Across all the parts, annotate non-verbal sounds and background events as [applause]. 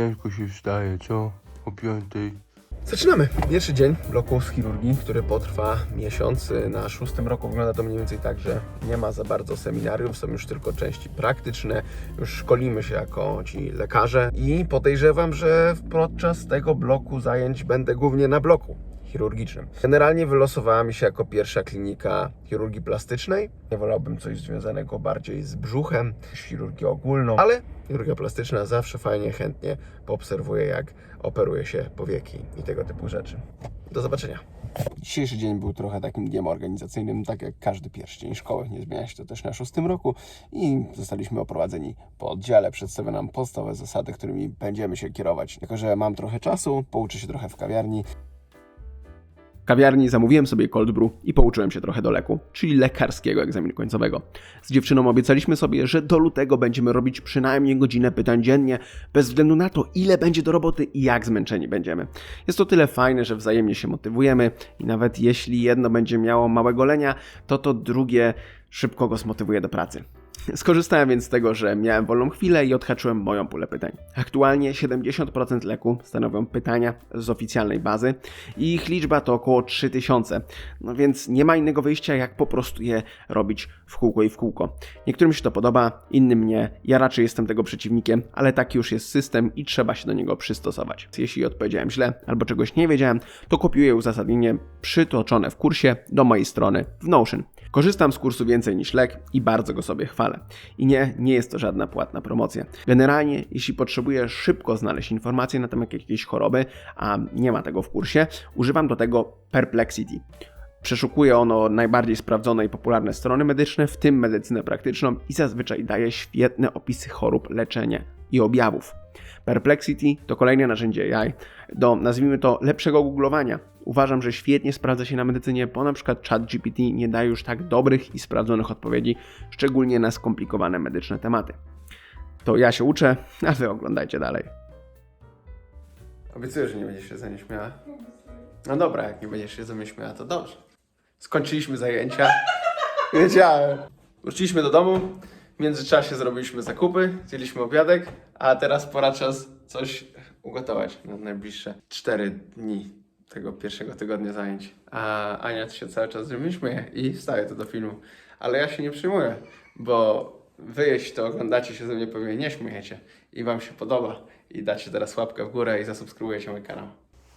ciężko się wstaje, co? O piątej. Zaczynamy. Pierwszy dzień bloku z chirurgii, który potrwa miesiąc. Na szóstym roku wygląda to mniej więcej tak, że nie ma za bardzo seminariów, są już tylko części praktyczne. Już szkolimy się jako ci lekarze i podejrzewam, że podczas tego bloku zajęć będę głównie na bloku chirurgicznym. Generalnie wylosowała mi się jako pierwsza klinika chirurgii plastycznej. Ja wolałbym coś związanego bardziej z brzuchem, niż chirurgię ogólną, ale chirurgia plastyczna zawsze fajnie, chętnie poobserwuję, jak operuje się powieki i tego typu rzeczy. Do zobaczenia. Dzisiejszy dzień był trochę takim dniem organizacyjnym, tak jak każdy pierwszy dzień szkoły. Nie zmienia się to też na szóstym roku i zostaliśmy oprowadzeni po oddziale. Przedstawię nam podstawowe zasady, którymi będziemy się kierować. Jako, że mam trochę czasu, pouczę się trochę w kawiarni, kawiarni zamówiłem sobie cold brew i pouczyłem się trochę do leku, czyli lekarskiego egzaminu końcowego. Z dziewczyną obiecaliśmy sobie, że do lutego będziemy robić przynajmniej godzinę pytań dziennie, bez względu na to, ile będzie do roboty i jak zmęczeni będziemy. Jest to tyle fajne, że wzajemnie się motywujemy i nawet jeśli jedno będzie miało małego lenia, to to drugie szybko go zmotywuje do pracy. Skorzystałem więc z tego, że miałem wolną chwilę i odhaczyłem moją pulę pytań. Aktualnie 70% leku stanowią pytania z oficjalnej bazy i ich liczba to około 3000. No więc nie ma innego wyjścia, jak po prostu je robić w kółko i w kółko. Niektórym się to podoba, innym nie. Ja raczej jestem tego przeciwnikiem, ale taki już jest system i trzeba się do niego przystosować. Jeśli odpowiedziałem źle albo czegoś nie wiedziałem, to kopiuję uzasadnienie przytoczone w kursie do mojej strony w Notion. Korzystam z kursu więcej niż lek i bardzo go sobie chwalę. I nie, nie jest to żadna płatna promocja. Generalnie, jeśli potrzebuję szybko znaleźć informacje na temat jakiejś choroby, a nie ma tego w kursie, używam do tego Perplexity. Przeszukuje ono najbardziej sprawdzone i popularne strony medyczne, w tym medycynę praktyczną i zazwyczaj daje świetne opisy chorób, leczenia i objawów. Perplexity to kolejne narzędzie AI do, nazwijmy to, lepszego googlowania. Uważam, że świetnie sprawdza się na medycynie, bo na przykład ChatGPT nie daje już tak dobrych i sprawdzonych odpowiedzi, szczególnie na skomplikowane medyczne tematy. To ja się uczę, a wy oglądajcie dalej. Obiecuję, że nie będziesz się za nie śmiała. No dobra, jak nie będziesz się ze mnie śmiała, to dobrze. Skończyliśmy zajęcia. Wiedziałem. Wróciliśmy do domu. W międzyczasie zrobiliśmy zakupy, zjedliśmy obiadek, a teraz pora czas coś ugotować na najbliższe 4 dni tego pierwszego tygodnia zajęć. A Ania się cały czas śmieje i wstaje to do filmu. Ale ja się nie przyjmuję, bo wy jeśli to oglądacie się ze mnie pewnie nie śmiejecie i wam się podoba i dacie teraz łapkę w górę i zasubskrybujecie mój kanał.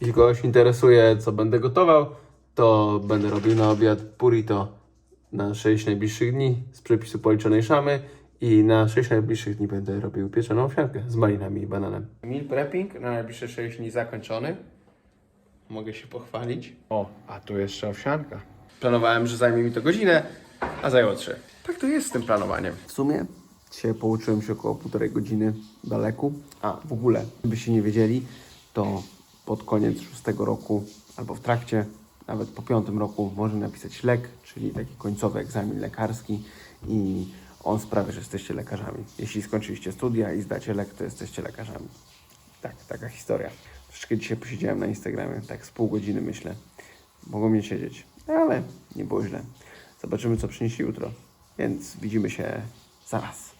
Jeśli kogoś interesuje, co będę gotował, to będę robił na obiad burrito na 6 najbliższych dni z przepisu policzonej szamy i na 6 najbliższych dni będę robił pieczoną owsiankę z malinami i bananem. Meal prepping na najbliższe 6 dni zakończony. Mogę się pochwalić. O, a tu jeszcze owsianka. Planowałem, że zajmie mi to godzinę, a zajęło 3. Tak to jest z tym planowaniem. W sumie dzisiaj pouczyłem się około półtorej godziny daleku. A w ogóle, gdybyście nie wiedzieli, to pod koniec szóstego roku albo w trakcie, nawet po piątym roku można napisać lek, czyli taki końcowy egzamin lekarski i on sprawia, że jesteście lekarzami. Jeśli skończyliście studia i zdacie lek, to jesteście lekarzami. Tak, taka historia. Troszeczkę dzisiaj posiedziałem na Instagramie, tak z pół godziny myślę. Mogą mnie siedzieć, ale nie było źle. Zobaczymy, co przyniesie jutro. Więc widzimy się zaraz.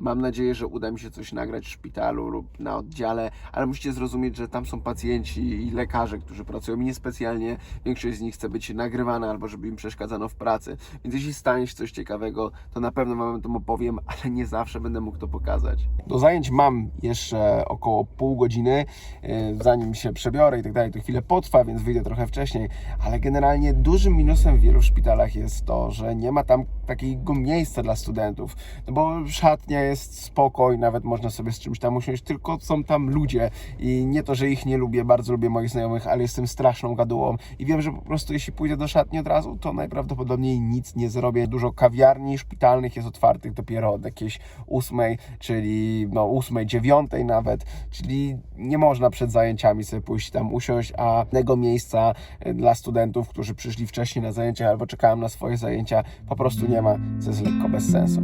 Mam nadzieję, że uda mi się coś nagrać w szpitalu lub na oddziale, ale musicie zrozumieć, że tam są pacjenci i lekarze, którzy pracują i niespecjalnie większość z nich chce być nagrywana albo żeby im przeszkadzano w pracy. Więc jeśli stanie się coś ciekawego, to na pewno Wam o tym opowiem, ale nie zawsze będę mógł to pokazać. Do zajęć mam jeszcze około pół godziny, yy, zanim się przebiorę i tak dalej. To chwilę potrwa, więc wyjdę trochę wcześniej, ale generalnie dużym minusem w wielu szpitalach jest to, że nie ma tam takiego miejsca dla studentów, no bo szatnia jest spokoj, nawet można sobie z czymś tam usiąść, tylko są tam ludzie i nie to, że ich nie lubię, bardzo lubię moich znajomych, ale jestem straszną gadułą i wiem, że po prostu jeśli pójdę do szatni od razu, to najprawdopodobniej nic nie zrobię. Dużo kawiarni szpitalnych jest otwartych dopiero od jakiejś ósmej, czyli no ósmej, dziewiątej nawet, czyli nie można przed zajęciami sobie pójść tam usiąść, a tego miejsca e, dla studentów, którzy przyszli wcześniej na zajęcia albo czekają na swoje zajęcia, po prostu nie ma, co jest lekko bez sensu.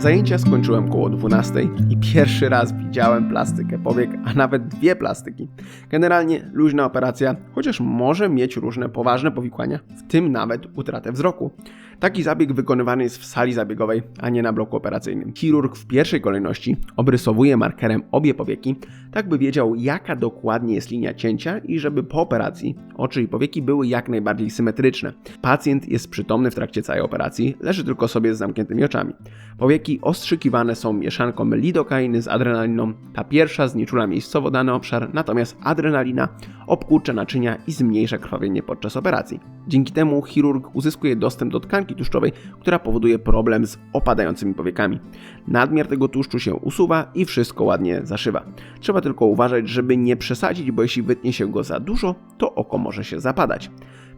Zajęcia skończyłem koło 12 i pierwszy raz widziałem plastykę powiek, a nawet dwie plastyki. Generalnie luźna operacja, chociaż może mieć różne poważne powikłania, w tym nawet utratę wzroku. Taki zabieg wykonywany jest w sali zabiegowej, a nie na bloku operacyjnym. Chirurg w pierwszej kolejności obrysowuje markerem obie powieki, tak by wiedział jaka dokładnie jest linia cięcia i żeby po operacji oczy i powieki były jak najbardziej symetryczne. Pacjent jest przytomny w trakcie całej operacji, leży tylko sobie z zamkniętymi oczami. Powieki ostrzykiwane są mieszanką lidokainy z adrenaliną. Ta pierwsza znieczula miejscowo dany obszar, natomiast adrenalina obkurcza naczynia i zmniejsza krwawienie podczas operacji. Dzięki temu chirurg uzyskuje dostęp do tkanki tłuszczowej, która powoduje problem z opadającymi powiekami. Nadmiar tego tłuszczu się usuwa i wszystko ładnie zaszywa. Trzeba tylko uważać, żeby nie przesadzić, bo jeśli wytnie się go za dużo, to oko może się zapadać.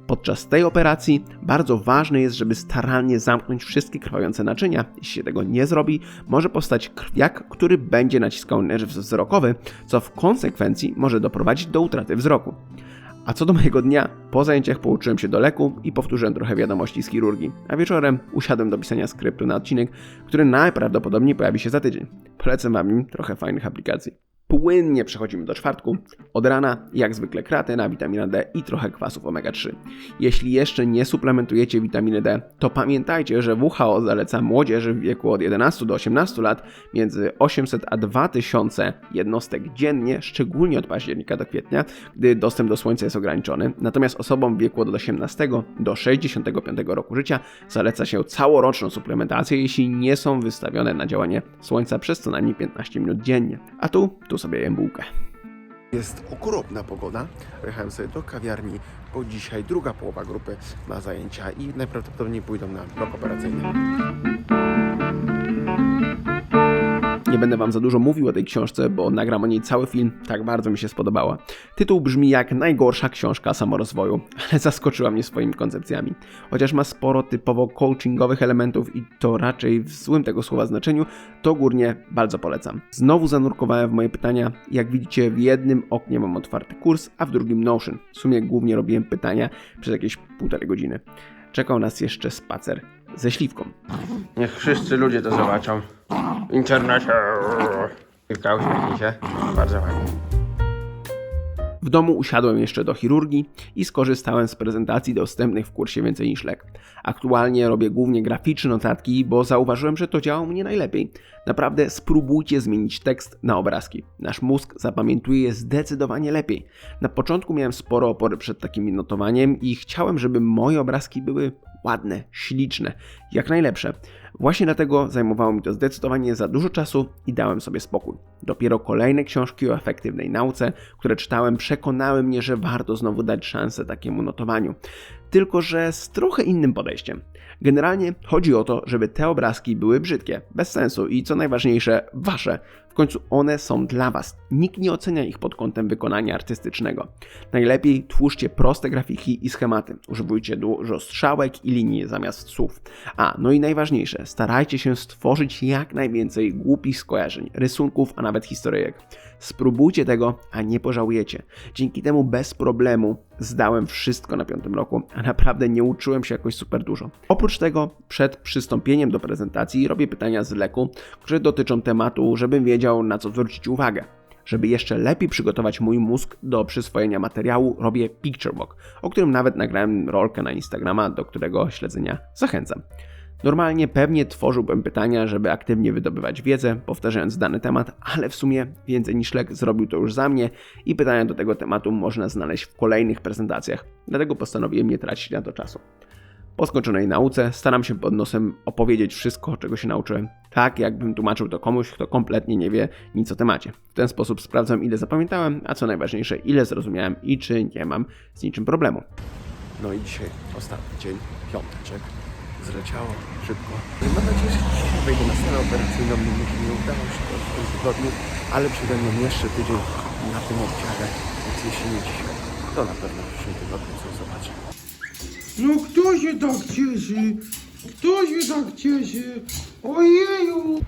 Podczas tej operacji bardzo ważne jest, żeby starannie zamknąć wszystkie krwawiące naczynia. Jeśli się tego nie zrobi, może powstać krwiak, który będzie naciskał nerw wzrokowy, co w konsekwencji może doprowadzić do utraty wzroku. A co do mojego dnia, po zajęciach pouczyłem się do leku i powtórzyłem trochę wiadomości z chirurgii, a wieczorem usiadłem do pisania skryptu na odcinek, który najprawdopodobniej pojawi się za tydzień. Polecę Wam trochę fajnych aplikacji. Płynnie przechodzimy do czwartku. Od rana, jak zwykle, kreatyna, witamina D i trochę kwasów omega-3. Jeśli jeszcze nie suplementujecie witaminy D, to pamiętajcie, że WHO zaleca młodzieży w wieku od 11 do 18 lat między 800 a 2000 jednostek dziennie, szczególnie od października do kwietnia, gdy dostęp do słońca jest ograniczony. Natomiast osobom w wieku od 18 do 65 roku życia zaleca się całoroczną suplementację, jeśli nie są wystawione na działanie słońca przez co najmniej 15 minut dziennie. A tu, tu sobie jem bułkę. Jest okropna pogoda. Jechałem sobie do kawiarni, bo dzisiaj druga połowa grupy ma zajęcia i najprawdopodobniej pójdą na blok operacyjny. Nie będę Wam za dużo mówił o tej książce, bo nagram o niej cały film, tak bardzo mi się spodobała. Tytuł brzmi jak najgorsza książka samorozwoju, [laughs] ale zaskoczyła mnie swoimi koncepcjami. Chociaż ma sporo typowo coachingowych elementów i to raczej w złym tego słowa znaczeniu, to górnie bardzo polecam. Znowu zanurkowałem w moje pytania. Jak widzicie, w jednym oknie mam otwarty kurs, a w drugim Notion. W sumie głównie robiłem pytania przez jakieś półtorej godziny. Czekał nas jeszcze spacer ze śliwką. Niech wszyscy ludzie to zobaczą. W internecie. Śliwka, uśmiechnij się. Bardzo ładnie. W domu usiadłem jeszcze do chirurgii i skorzystałem z prezentacji dostępnych w kursie Więcej niż lek. Aktualnie robię głównie graficzne notatki, bo zauważyłem, że to działa mnie najlepiej. Naprawdę spróbujcie zmienić tekst na obrazki. Nasz mózg zapamiętuje je zdecydowanie lepiej. Na początku miałem sporo opory przed takim notowaniem i chciałem, żeby moje obrazki były ładne, śliczne, jak najlepsze. Właśnie dlatego zajmowało mi to zdecydowanie za dużo czasu i dałem sobie spokój. Dopiero kolejne książki o efektywnej nauce, które czytałem, przekonały mnie, że warto znowu dać szansę takiemu notowaniu. Tylko, że z trochę innym podejściem. Generalnie chodzi o to, żeby te obrazki były brzydkie, bez sensu i co najważniejsze, wasze. W końcu one są dla was. Nikt nie ocenia ich pod kątem wykonania artystycznego. Najlepiej twórzcie proste grafiki i schematy. Używajcie dużo strzałek i linii zamiast słów. A, no i najważniejsze, starajcie się stworzyć jak najwięcej głupich skojarzeń, rysunków, a nawet historyjek. Spróbujcie tego, a nie pożałujecie. Dzięki temu bez problemu zdałem wszystko na piątym roku, a naprawdę nie uczyłem się jakoś super dużo. Oprócz tego, przed przystąpieniem do prezentacji robię pytania z leku, które dotyczą tematu, żebym wiedział na co zwrócić uwagę. Żeby jeszcze lepiej przygotować mój mózg do przyswojenia materiału, robię Picture Walk, o którym nawet nagrałem rolkę na Instagrama, do którego śledzenia zachęcam. Normalnie pewnie tworzyłbym pytania, żeby aktywnie wydobywać wiedzę, powtarzając dany temat, ale w sumie więcej niż lek zrobił to już za mnie i pytania do tego tematu można znaleźć w kolejnych prezentacjach, dlatego postanowiłem nie tracić na to czasu. Po skończonej nauce staram się pod nosem opowiedzieć wszystko, czego się nauczyłem, tak jakbym tłumaczył to komuś, kto kompletnie nie wie nic o temacie. W ten sposób sprawdzam, ile zapamiętałem, a co najważniejsze, ile zrozumiałem i czy nie mam z niczym problemu. No i dzisiaj ostatni dzień, piąteczek. Zleciało szybko. Mam nadzieję, że dzisiaj wejdę na scenę operacyjną, mimo że nie udało się to w tym tygodniu, ale przede mną jeszcze tydzień na tym oddziale, więc jeśli nie dzisiaj, to na pewno w przyszłym tygodniu coś zobaczę. No kto się tak cieszy? Kto się tak cieszy? Ojeju!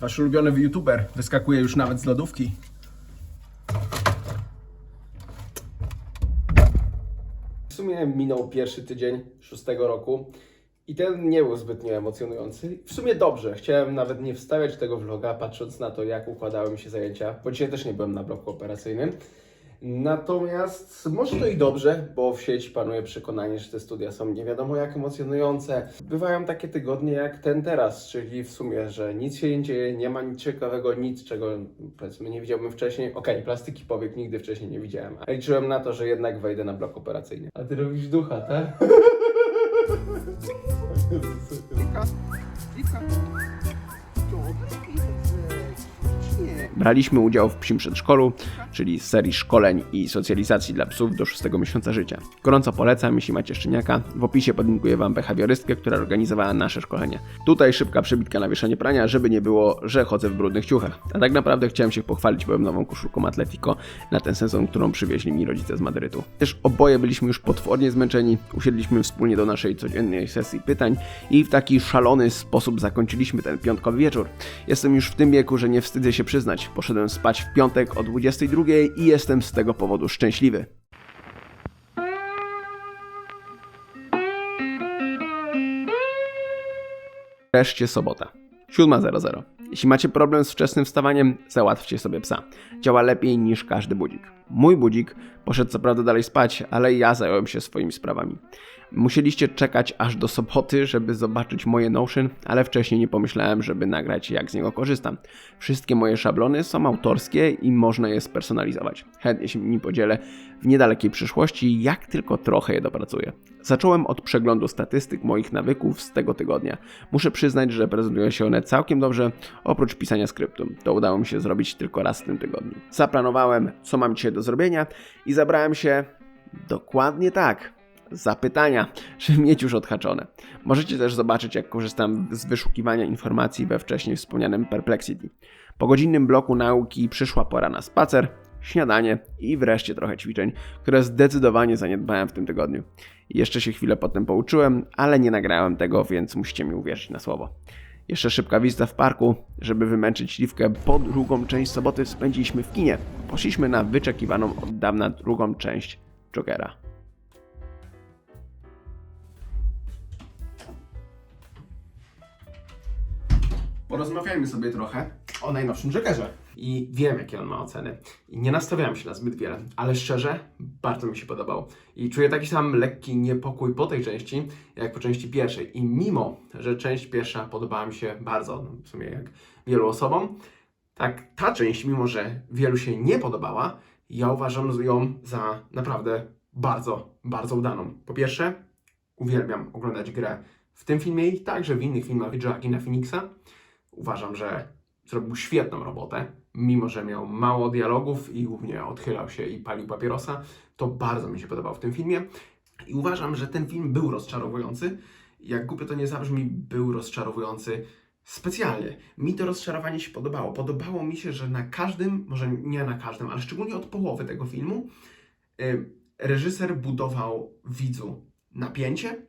Wasz ulubiony youtuber wyskakuje już nawet z lodówki. Sumie minął pierwszy tydzień szóstego roku i ten nie był zbytnio emocjonujący. W sumie dobrze, chciałem nawet nie wstawiać tego vloga, patrząc na to, jak układały mi się zajęcia, bo dzisiaj też nie byłem na bloku operacyjnym. Natomiast może to i dobrze, bo w sieci panuje przekonanie, że te studia są nie wiadomo jak emocjonujące. Bywają takie tygodnie jak ten teraz, czyli w sumie, że nic się nie dzieje, nie ma nic ciekawego, nic czego powiedzmy nie widziałbym wcześniej. Okej, plastyki powiek nigdy wcześniej nie widziałem, ale liczyłem na to, że jednak wejdę na blok operacyjny. A ty robisz ducha, tak? [laughs] Braliśmy udział w psim przedszkolu, czyli serii szkoleń i socjalizacji dla psów do 6 miesiąca życia. Gorąco polecam, jeśli macie szczeniaka. W opisie podlinkuję Wam behawiorystkę, która organizowała nasze szkolenia. Tutaj szybka przebitka na wieszanie prania, żeby nie było, że chodzę w brudnych ciuchach. A tak naprawdę chciałem się pochwalić byłem nową koszulką Atletico na ten sezon, którą przywieźli mi rodzice z Madrytu. Też oboje byliśmy już potwornie zmęczeni, usiedliśmy wspólnie do naszej codziennej sesji pytań i w taki szalony sposób zakończyliśmy ten piątkowy wieczór. Jestem już w tym wieku, że nie wstydzę się przyznać. Poszedłem spać w piątek o 22 i jestem z tego powodu szczęśliwy. Wreszcie sobota. 7.00. Jeśli macie problem z wczesnym wstawaniem, załatwcie sobie psa. Działa lepiej niż każdy budzik. Mój budzik poszedł co prawda dalej spać, ale ja zająłem się swoimi sprawami. Musieliście czekać aż do soboty, żeby zobaczyć moje Notion, ale wcześniej nie pomyślałem, żeby nagrać jak z niego korzystam. Wszystkie moje szablony są autorskie i można je spersonalizować. Chętnie się nimi podzielę w niedalekiej przyszłości, jak tylko trochę je dopracuję. Zacząłem od przeglądu statystyk moich nawyków z tego tygodnia. Muszę przyznać, że prezentują się one całkiem dobrze, oprócz pisania skryptu. To udało mi się zrobić tylko raz w tym tygodniu. Zaplanowałem, co mam dzisiaj do zrobienia i zabrałem się dokładnie tak. Zapytania, [laughs] żeby mieć już odhaczone. Możecie też zobaczyć, jak korzystam z wyszukiwania informacji we wcześniej wspomnianym Perplexity. Po godzinnym bloku nauki przyszła pora na spacer, śniadanie i wreszcie trochę ćwiczeń, które zdecydowanie zaniedbałem w tym tygodniu. Jeszcze się chwilę potem pouczyłem, ale nie nagrałem tego, więc musicie mi uwierzyć na słowo. Jeszcze szybka wizyta w parku, żeby wymęczyć śliwkę, bo drugą część soboty spędziliśmy w kinie. Poszliśmy na wyczekiwaną od dawna drugą część Jokera. Porozmawiajmy sobie trochę o najnowszym Jokerze. I wiem, jakie on ma oceny. I nie nastawiałem się na zbyt wiele, ale szczerze, bardzo mi się podobał. I czuję taki sam lekki niepokój po tej części, jak po części pierwszej. I mimo, że część pierwsza podobała mi się bardzo, no w sumie jak wielu osobom, tak ta część, mimo że wielu się nie podobała, ja uważam ją za naprawdę bardzo, bardzo udaną. Po pierwsze, uwielbiam oglądać grę w tym filmie i także w innych filmach Joaquina Phoenixa. Uważam, że zrobił świetną robotę, mimo że miał mało dialogów i głównie odchylał się i palił papierosa. To bardzo mi się podobało w tym filmie. I uważam, że ten film był rozczarowujący. Jak głupio to nie zabrzmi, był rozczarowujący specjalnie. Mi to rozczarowanie się podobało. Podobało mi się, że na każdym, może nie na każdym, ale szczególnie od połowy tego filmu, y, reżyser budował widzu napięcie,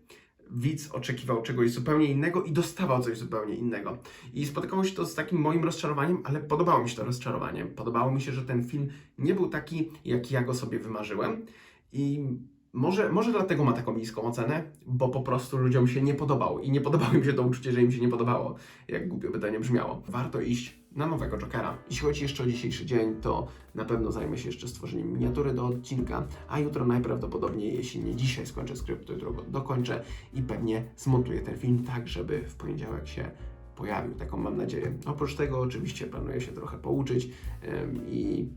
widz oczekiwał czegoś zupełnie innego i dostawał coś zupełnie innego. I spotykało się to z takim moim rozczarowaniem, ale podobało mi się to rozczarowanie. Podobało mi się, że ten film nie był taki, jak ja go sobie wymarzyłem. I może, może dlatego ma taką niską ocenę, bo po prostu ludziom się nie podobał. I nie podobało im się to uczucie, że im się nie podobało, jak głupio by to nie brzmiało. Warto iść na nowego Jokera. Jeśli chodzi jeszcze o dzisiejszy dzień, to na pewno zajmę się jeszcze stworzeniem miniatury do odcinka, a jutro najprawdopodobniej, jeśli nie dzisiaj skończę skrypt, to jutro go dokończę i pewnie zmontuję ten film tak, żeby w poniedziałek się pojawił. Taką mam nadzieję. Oprócz tego oczywiście planuję się trochę pouczyć em, i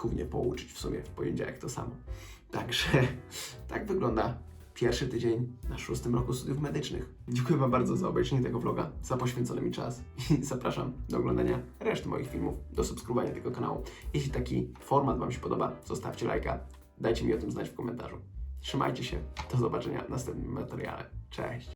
głównie pouczyć w sumie w poniedziałek to samo. Także [laughs] tak wygląda pierwszy tydzień na szóstym roku studiów medycznych. Dziękuję Wam bardzo za obejrzenie tego vloga, za poświęcony mi czas i [laughs] zapraszam do oglądania reszty moich filmów, do subskrybowania tego kanału. Jeśli taki format Wam się podoba, zostawcie lajka, dajcie mi o tym znać w komentarzu. Trzymajcie się, do zobaczenia w następnym materiale. Cześć!